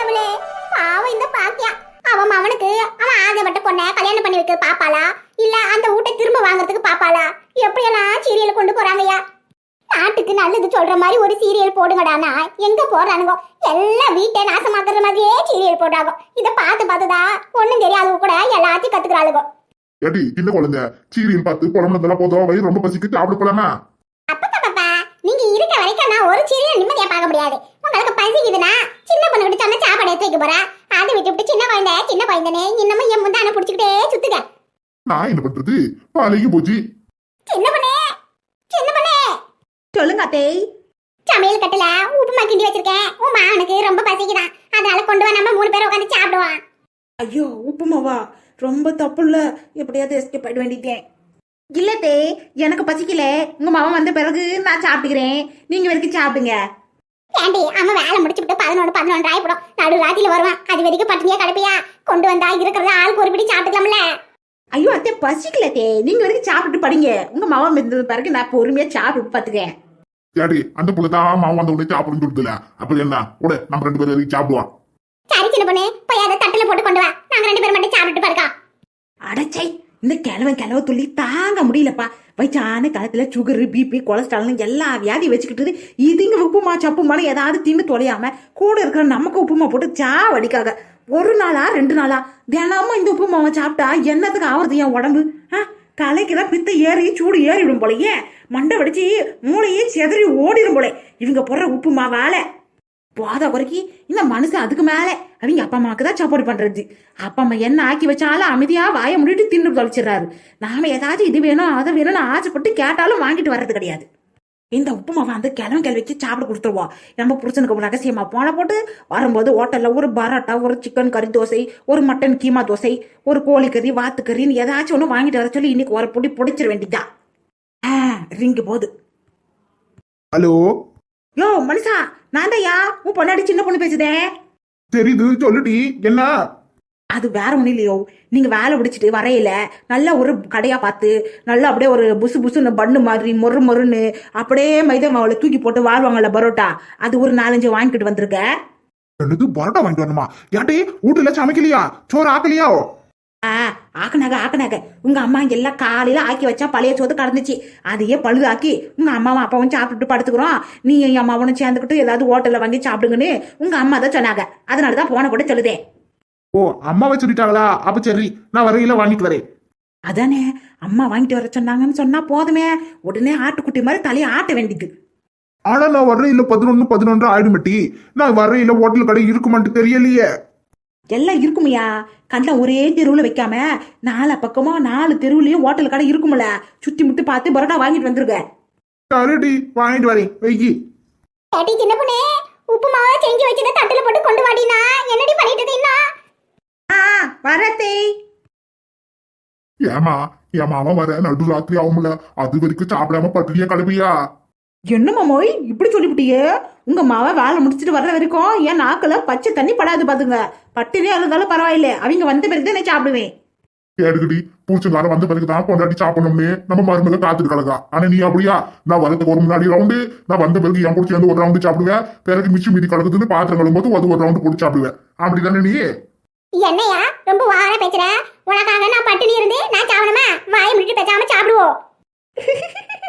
கடவுளே பாவம் இந்த பாக்கியா அவன் அவனுக்கு அவன் ஆசைப்பட்ட பொண்ணை கல்யாணம் பண்ணி வைக்க பாப்பாளா? இல்ல அந்த வீட்டை திரும்ப வாங்குறதுக்கு பாப்பாளா? எப்படியெல்லாம் சீரியல் கொண்டு போறாங்கய்யா? நாட்டுக்கு நல்லது சொல்ற மாதிரி ஒரு சீரியல் போடுங்கடானா. எங்க போறானுங்க எல்லாம் வீட்டை நாசமாக்குற மாதிரியே சீரியல் போடுறாங்க. இதை பார்த்து பார்த்துதான் ஒண்ணும் தெரியாதவங்க கூட எல்லாத்தையும் கத்துக்கிறாளுங்க. ஏடி சின்ன குழந்தை சீரியல் பார்த்து புலம்புனதெல்லாம் போதும் வயிறு ரொம்ப பசிக்கு சாப்பிட போலாமா? அப்பா பாப்பா நீங்க இருக்க வரைக்கும் நான் ஒரு சீரியல் நிம்மதியா பார்க்க முடியாது. உங்களுக்கு பசிக்குதுன்னா சின்ன பொண்ணு விட்டு சொன்ன சாப்பாடு எடுத்து வைக்க போறா. அதை விட்டு விட்டு சின்ன குழந்தை சின்ன குழந்தைனே இன்னமும் என் முந்தான புடிச்சுக்கிட்டே சுத்துக. நான் என்ன பண்றது? பழகி போச்சு. சின்ன பொண்ணே சின்ன பொண்ணே. சொல்லுங்க அத்தை. சமையல் கட்டுல உப்புமா கிண்டி வச்சிருக்கேன். உன் மாவனுக்கு ரொம்ப பசிக்குதான். அதனால கொண்டு வா நம்ம மூணு பேரும் உட்காந்து சாப்பிடுவான் ஐயோ உப்புமாவா? ரொம்ப தப்பு இல்ல எப்படியாவது எஸ்கேப் ஆயிட வேண்டிட்டேன் இல்ல தே எனக்கு பசிக்கல. உங்க மாமா வந்த பிறகு நான் சாப்பிட்டுக்கிறேன். நீங்க வரைக்கும் சாப்பிடுங்க. ஏண்டி அவன் வேலை முடிச்சுட்டு பதினொன்று பதினொன்று ஆயிப்படும் நடு ராத்திரில வருவான். அது வரைக்கும் பட்டினியா கிடப்பியா? கொண்டு வந்தா இருக்கிறத ஆளுக்கு ஒரு பிடி சாப்பிட்டுக்கலாம்ல. ஐயோ அத்தை பசிக்கல தே நீங்க வரைக்கும் சாப்பிட்டுட்டு படிங்க. உங்க மாமா வந்தது பிறகு நான் பொறுமையா சாப்பிட்டு பாத்துக்கிறேன். ஏடி அந்த புள்ள தான் மாவு வந்த உடனே சாப்பிடுன்னு சொல்லுதுல அப்படி என்ன? கூட நம்ம ரெண்டு பேரும் வரைக்கும் சாப்பிடுவோம் சரி சின்ன பொண்ணு. போய் அதை தட்டுல போட்டு கொண்டு வா. நாங்க ரெண்டு பேரும் மட்டும் சாப்பிட்டுட்டு படுக்கா. அடச்சை. இந்த கிழவன் கிழவ துள்ளி தாங்க முடியலப்பா. வயசான காலத்துல சுகரு பிபி கொலஸ்ட்ரால்னு எல்லா வியாதி வச்சுக்கிட்டு இதுங்க உப்புமா சப்புமான ஏதாவது தின்னு தொலையாம கூட இருக்கிற நமக்கு உப்புமா போட்டு சா வடிக்காக ஒரு நாளா ரெண்டு நாளா தினமும் இந்த உப்புமாவை சாப்பிட்டா என்னத்துக்கு ஆவறது என் உடம்பு? ஆ? தலைக்கு பித்த ஏறி சூடு ஏறிவிடும் போலயே. மண்டை வடிச்சு மூளையே செதறி ஓடிடும் போல. இவங்க போடுற உப்புமா வேலை போத குறைக்கி. இந்த மனுஷன் அதுக்கு மேல. அவங்க அப்பா அம்மாவுக்கு தான் சப்போர்ட் பண்றது. அப்பா அம்மா என்ன ஆக்கி வச்சாலும் அமைதியா வாய முடிட்டு தின்னு தொலைச்சிடுறாரு. நாம ஏதாச்சும் இது வேணும் அதை வேணும்னு ஆசைப்பட்டு கேட்டாலும் வாங்கிட்டு வர்றது கிடையாது. இந்த உப்புமாவை அந்த கிழமை கிழவிக்கு சாப்பிட கொடுத்துருவோம் நம்ம புருஷனுக்கு ரகசியமா? போன போட்டு வரும்போது ஹோட்டல்ல ஒரு பரோட்டா ஒரு சிக்கன் கறி தோசை ஒரு மட்டன் கீமா தோசை ஒரு கோழி கறி வாத்து கறின்னு ஏதாச்சும் ஒன்று வாங்கிட்டு வர சொல்லி இன்னைக்கு ஒரு பொடி பிடிச்சிட வேண்டியதா? ஆ ரிங்கு போகுது ஹலோ? யோ மனுஷா நான் தான்யா உன் பொண்ணாடி சின்ன பொண்ணு பேசுதேன் தெரியுது சொல்லுடி. என்ன? அது வேற ஒன்றும் இல்லையோ. நீங்க வேலை முடிச்சிட்டு வரையில நல்லா ஒரு கடையா பார்த்து நல்லா அப்படியே ஒரு புசு புசுன்னு பண்ணு மாதிரி மொறு மொறுன்னு அப்படியே மைதா மாவுல தூக்கி போட்டு வாழ்வாங்கல்ல பரோட்டா. அது ஒரு நாலஞ்சு வாங்கிட்டு வந்திருக்க. என்னது பரோட்டா வாங்கிட்டு வரணுமா? ஏட்டி வீட்டுல சமைக்கலையா? சோறு ஆக்கலையா? ஆ ஆக்குனாக ஆக்குனாக. உங்க அம்மா எல்லாம் காலையில ஆக்கி வச்சா பழைய சோத்து கடந்துச்சு. அதையே பழுதாக்கி உங்க அம்மாவும் அப்பாவும் சாப்பிட்டுட்டு படுத்துக்கிறோம். நீ என் அம்மாவனும் சேர்ந்துக்கிட்டு ஏதாவது ஹோட்டல்ல வாங்கி சாப்பிடுங்கன்னு உங்க அம்மா தான் சொன்னாங்க. அதனாலதான் போன கூட சொல்லுதேன் ஓ அம்மாவை சொல்லிட்டாங்களா? அப்ப சரி நான் வரையில வாங்கிட்டு வரேன். அதானே அம்மா வாங்கிட்டு வர சொன்னாங்கன்னு சொன்னா போதுமே. உடனே ஆட்டுக்குட்டி மாதிரி தலையை ஆட்ட வேண்டியது. ஆனா நான் வரையில பதினொன்னு பதினொன்று ஆயிடுமட்டி நான் வரையில ஹோட்டல் கடை இருக்குமான்ட்டு தெரியலையே. எல்லாம் இருக்குமையா? கண்ட ஒரே தெருவுல வைக்காம நாலு பக்கமா நாலு தெருவுலயும் ஹோட்டல் கடை இருக்கும்ல? சுத்தி முத்தி பார்த்து பரோட்டா வாங்கிட்டு வந்திருக்க சரிடி வாங்கிட்டு வரேன். வெய்கி ஏட்டி சின்ன பொண்ணே உப்புமாவை செஞ்சு வச்சதை தட்டுல போட்டு கொண்டு வாடினா என்னடி பண்ணிட்டு ஆ வரத்தே ஏமா என் மாமா வர நடு ராத்திரி ஆகும்ல. அது வரைக்கும் சாப்பிடாம பட்டினியா கிளம்பியா என்ன மாமோய்? இப்படி சொல்லிவிட்டியே? உங்க மாவ வேலை முடிச்சிட்டு வர்ற வரைக்கும் என் நாக்குல பச்சை தண்ணி படாது பாத்துங்க. பட்டினே இருந்தாலும் பரவாயில்ல. அவங்க வந்த பிறகு தான் நான் சாப்பிடுவேன். கேடுகடி பூச்சங்காரம் வந்த பிறகுதான் கொண்டாடி சாப்பிடணும்னு நம்ம மருமக காத்துட்டு கிடக்கா. ஆனா நீ அப்படியா? நான் வரதுக்கு ஒரு முன்னாடி ரவுண்டு நான் வந்த பிறகு என் பிடிச்சி வந்து ஒரு ரவுண்டு சாப்பிடுவேன் பிறகு மிச்சம் மீதி கிடக்குதுன்னு பாத்திரம் கழும்போது அது ஒரு ரவுண்டு போட்டு சாப்பிடுவேன் அப்படிதானே நீ? என்னையா? ரொம்ப வார பேசுற. உனக்காக நான் பட்டினி இருந்து நான் சாவணுமா வாயை முடிட்டு பேசாம சாப்பிடுவோம்.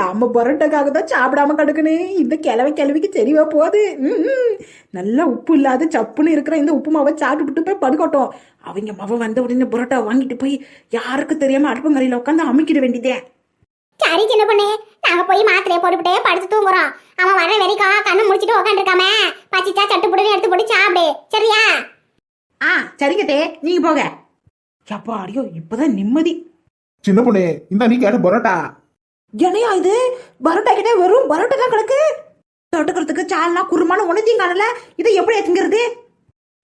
நாம பரோட்டாக்காக தான் சாப்பிடாம கிடக்குன்னு இந்த கிழவை கிழவிக்கு தெரியவா போகுது? ம்ம். நல்லா உப்பு இல்லாத சப்புன்னு இருக்கிற இந்த உப்பு மாவை சாப்பிட்டுட்டு போய் படுக்கட்டும். அவங்க மாவை வந்த உடனே பரோட்டா வாங்கிட்டு போய் யாருக்கு தெரியாம அடுப்பங்கரையில உட்காந்து அமைக்கிட வேண்டியதே. சரி சின்ன பொண்ணு. நாங்க போய் மாத்திரையை போட்டுவிட்டு படுத்து தூங்குறோம். அவன் வர வரைக்கும் கண்ணு முடிச்சிட்டு உட்காந்துருக்காம பச்சிச்சா சட்டு புடுன்னு எடுத்து போட்டு சாப்பிடு. சரியா? ஆ சரிங்க தே. நீங்க போக எப்பா அடியோ இப்பதான் நிம்மதி. சின்ன பொண்ணே இந்த நீ கேட்ட பரோட்டா. என்னையா இது? பரோட்டா கிட்ட வெறும் பரோட்டா தான் கிடக்கு? தொட்டுக்கிறதுக்கு சால்னா குருமான உணர்ச்சியும் காணல. இதை எப்படி எத்துங்கிறது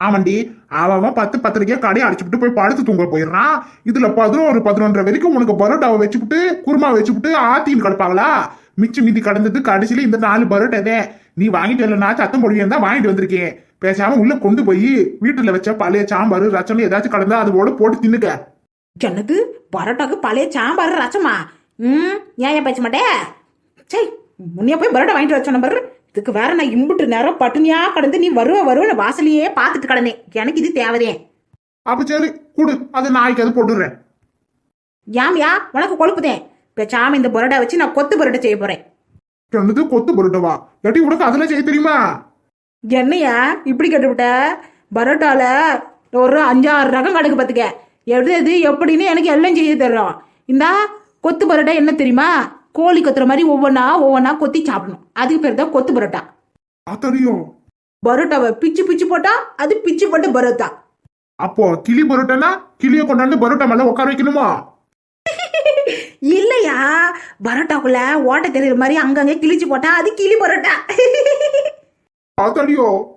ஆமாண்டி அவன் பத்து பத்திரிக்கையா கடையை அடிச்சுட்டு போய் படுத்து தூங்க போயிடுறான். இதுல பதினோரு பதினொன்றரை வரைக்கும் உனக்கு பரோட்டாவை வச்சுப்புட்டு குருமா வச்சுப்புட்டு ஆத்தின்னு கிடப்பாங்களா? மிச்சம் மீதி கடந்தது கடைசியில இந்த நாலு பரோட்டா நீ வாங்கிட்டு வரலனா சத்தம் போடுவேன் தான் வாங்கிட்டு வந்திருக்கேன். பேசாம உள்ள கொண்டு போய் வீட்டுல வச்ச பழைய சாம்பார் ரசம் ஏதாச்சும் கடந்தா அதோட போட்டு தின்னுக்க. என்னது? பரோட்டாக்கு பழைய சாம்பார் ரசமா? ம் ஏன் ஏன் பேச மாட்டே? சரி முன்னைய போய் பரோட்டா வாங்கிட்டு வச்ச நம்பர் இதுக்கு வேற நான் இம்புட்டு நேரம் பட்டுனியா கடந்து நீ வருவ வருவ வாசலையே பார்த்துட்டு கடனே எனக்கு இது தேவைதே அப்ப சரி கொடு. அதை நாய்க்கு அது போட்டுடுறேன். யாமியா உனக்கு கொழுப்புதேன் பேசாம இந்த பரோட்டா வச்சு நான் கொத்து பரோட்டா செய்ய போறேன். சொன்னது கொத்து பரோட்டவா? இல்லாட்டி உனக்கு அதெல்லாம் செய்ய தெரியுமா? என்னையா இப்படி கேட்டுவிட்ட? பரோட்டால ஒரு அஞ்சாறு ரகம் கணக்கு பார்த்துக்க எது எது எப்படின்னு எனக்கு எல்லாம் செய்ய தர்றோம். இந்தா கொத்து பரோட்டா என்ன தெரியுமா? கோழி கொத்துற மாதிரி ஒவ்வொன்றா ஒவ்வொன்றா கொத்தி சாப்பிடணும். அதுக்கு பேர் தான் கொத்து பரோட்டா. தெரியும். பரோட்டாவை பிச்சு பிச்சு போட்டா அது பிச்சு போட்ட பரோட்டா. அப்போ கிளி பரோட்டானா? கிளிய கொண்டாந்து பரோட்டா மேல உட்கார வைக்கணுமா? இல்லையா? பரோட்டாக்குள்ள ஓட்ட தெரியுற மாதிரி அங்கங்க கிழிச்சு போட்டா அது கிளி பரோட்டா. ஆத்தாடியோ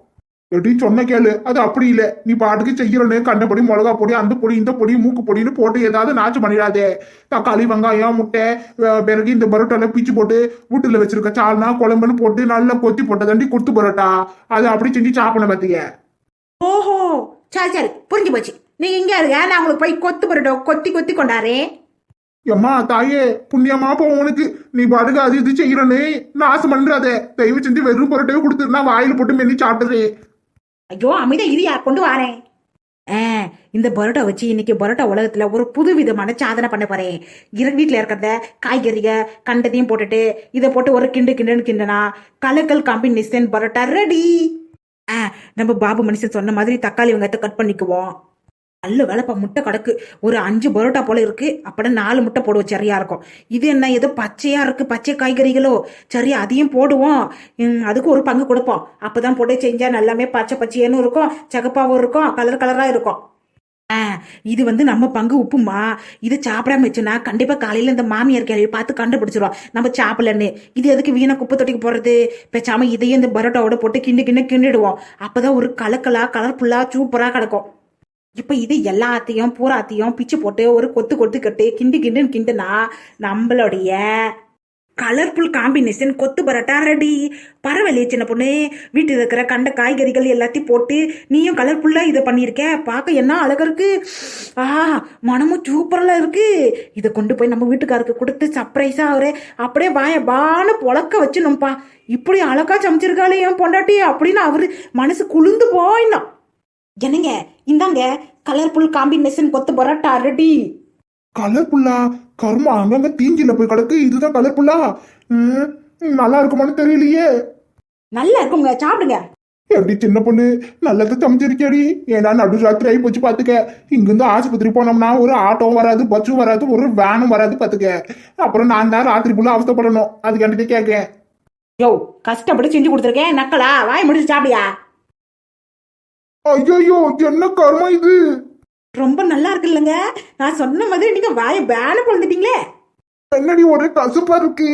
எப்படி சொன்ன கேளு. அது அப்படி இல்ல. நீ பாட்டுக்கு செய்யறனு கண்டபடி மிளகா பொடி அந்த பொடி இந்த பொடி மூக்கு பொடின்னு போட்டு ஏதாவது நாச்சு பண்ணிடாதே. தக்காளி வெங்காயம் முட்டை பிறகு இந்த பரோட்டால பிச்சு போட்டு வீட்டுல வச்சிருக்க சால்னா குழம்புன்னு போட்டு நல்லா கொத்தி போட்டதாண்டி குத்து பரோட்டா. அது அப்படி செஞ்சு சாப்பிடணும் பாத்தீங்க ஓஹோ. சரி சரி. புரிஞ்சு போச்சு. நீங்க இங்க இருங்க. நான் உங்களுக்கு போய் கொத்து பரோட்டா கொத்தி கொத்தி கொண்டாரேன் எம்மா தாயே புண்ணியமா போ உனக்கு. நீ பாட்டுக்கு அது இது செய்யறனு நாசம் பண்றாதே. தயவு செஞ்சு வெறும் பரோட்டாவே கொடுத்துருந்தா வாயில போட்டு மென்னி சாப்பிட்டுறே ஐயோ அமிதா இது யார் கொண்டு வாரேன். ஆ, இந்த பரோட்டா வச்சு இன்னைக்கு பரோட்டா உலகத்துல ஒரு புது விதமான சாதனை பண்ண போறேன். இரு வீட்டில் இருக்கிறத காய்கறிக கண்டதையும் போட்டுட்டு இதை போட்டு ஒரு கிண்டு கிண்டுன்னு கிண்டனா கலக்கல் காம்பினேஷன் பரோட்டா ரெடி ஆ நம்ம பாபு மனுஷன் சொன்ன மாதிரி தக்காளி வெங்காயத்தை கட் பண்ணிக்குவோம். நல்ல வேலைப்பா முட்டை கிடக்கு. ஒரு அஞ்சு பரோட்டா போல இருக்கு. அப்படி நாலு முட்டை போடுவோம் சரியா இருக்கும். இது என்ன ஏதோ பச்சையா இருக்கு பச்சை காய்கறிகளோ? சரி அதையும் போடுவோம். அதுக்கு ஒரு பங்கு கொடுப்போம். அப்பதான் போட்டு செஞ்சா நல்லாமே பச்சை பச்சையன்னு இருக்கும் சகப்பாவும் இருக்கும் கலர் கலரா இருக்கும். ஆ இது வந்து நம்ம பங்கு உப்புமா. இது சாப்பிடாம வச்சுனா கண்டிப்பா காலையில இந்த மாமியார் கேள்வி பார்த்து கண்டுபிடிச்சிரும் நம்ம சாப்பிடலன்னு. இது எதுக்கு வீணா குப்பை தொட்டிக்கு போறது? பேசாம இதையும் இந்த பரோட்டாவோட போட்டு கிண்டு கிண்டு கிண்டிடுவோம். அப்பதான் ஒரு கலக்கலா கலர்ஃபுல்லா சூப்பரா கிடக்கும். இப்ப இது எல்லாத்தையும் பூராத்தையும் பிச்சு போட்டு ஒரு கொத்து கொத்து கட்டு கிண்டு கிண்டுன்னு கிண்டுனா நம்மளுடைய கலர்ஃபுல் காம்பினேஷன் கொத்து பரோட்டா ரெடி பரவாயில்லையே சின்ன பொண்ணு. வீட்டில் இருக்கிற கண்ட காய்கறிகள் எல்லாத்தையும் போட்டு நீயும் கலர்ஃபுல்லா இதை பண்ணியிருக்க. பார்க்க என்ன அழகா இருக்கு. ஆ மனமும் சூப்பரா இருக்கு. இதை கொண்டு போய் நம்ம வீட்டுக்காருக்கு கொடுத்து சர்ப்ரைஸா அவரு அப்படியே வாய பான பொழக்க வச்சுனோம்ப்பா இப்படி அழகா சமைச்சிருக்காளே என் பொண்டாட்டி அப்படின்னு அவரு மனசு குளிர்ந்து போயிடும். என்னங்க இந்தாங்க கலர்ஃபுல் காம்பினேஷன் கொத்து பரோட்டா ரெடி கலர்ஃபுல்லா கருமா அங்கங்க தீஞ்சில போய் கிடக்கு இதுதான் கலர்ஃபுல்லா நல்லா இருக்குமான்னு தெரியலையே. நல்லா இருக்குங்க சாப்பிடுங்க. எப்படி சின்ன பொண்ணு? நல்லது சமைச்சிருக்கேடி ஏன்னா நடு ராத்திரி ஆகி போச்சு பாத்துக்க. இங்கிருந்து ஆஸ்பத்திரி போனோம்னா ஒரு ஆட்டோவும் வராது பஸ்ஸும் வராது ஒரு வேனும் வராது பாத்துக்க. அப்புறம் நான் தான் ராத்திரி ஃபுல்லா அவஸ்தைப்படணும். அதுக்காண்டி கேட்கேன் யோ கஷ்டப்பட்டு செஞ்சு கொடுத்துருக்கேன் நக்கலா? வாய் முடிச்சு சாப்பிடியா? ஐயோ என்ன கர்மா இது? ரொம்ப நல்லா இருக்கு இல்லைங்க நான் சொன்ன மாதிரி நீங்க வாயை பேன பொழுந்துட்டீங்களே. என்னடி ஒரே கசுப்பா இருக்கு?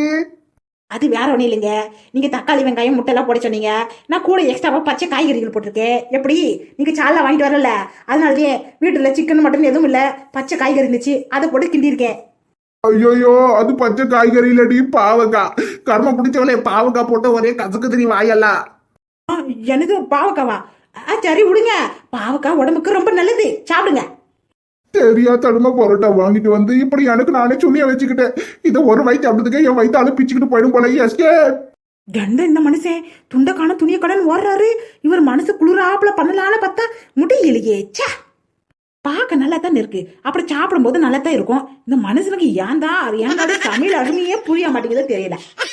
அது வேற ஒன்றும் இல்லைங்க. நீங்க தக்காளி வெங்காயம் முட்டை எல்லாம் போட சொன்னீங்க. நான் கூட எக்ஸ்ட்ராவா பச்சை காய்கறிகள் போட்டிருக்கேன். எப்படி? நீங்க சாலா வாங்கிட்டு வரல. அதனாலயே வீட்டுல சிக்கன் மட்டன் எதுவும் இல்ல. பச்சை காய்கறி இருந்துச்சு. அதை போட்டு கிண்டியிருக்கேன். ஐயோயோ அது பச்சை காய்கறி இல்லடி பாவக்கா கர்ம பிடிச்சவளே பாவக்கா போட்டு ஒரே கசக்கு தெரிய வாயெல்லாம். எனக்கு பாவக்காவா? ஆ, சரி விடுங்க பாவக்காய் உடம்புக்கு ரொம்ப நல்லது. சாப்பிடுங்க. தெரியா தடுமை பரோட்டா வாங்கிட்டு வந்து இப்படி எனக்கு நானே சுண்ணிய வச்சுக்கிட்டேன். இதை ஒரு வயிற்று அப்படிதுக்கு என் வயிற்றால பிச்சுக்கிட்டு போயிடும் போல எஸ்கே. கண்ட இந்த மனுஷன்? துண்டை காண துணியை கடன் ஓடுறாரு. இவர் மனசு குளிராப்புல பண்ணலான்னு பார்த்தா முடியலையே ச்சே. பார்க்க நல்லா தான் இருக்கு. அப்புறம் சாப்பிடும்போது நல்லா தான் இருக்கும். இந்த மனுஷனுக்கு ஏன் தான் ஏன் சமையல் அருமையே புரிய மாட்டேங்குது தெரியல.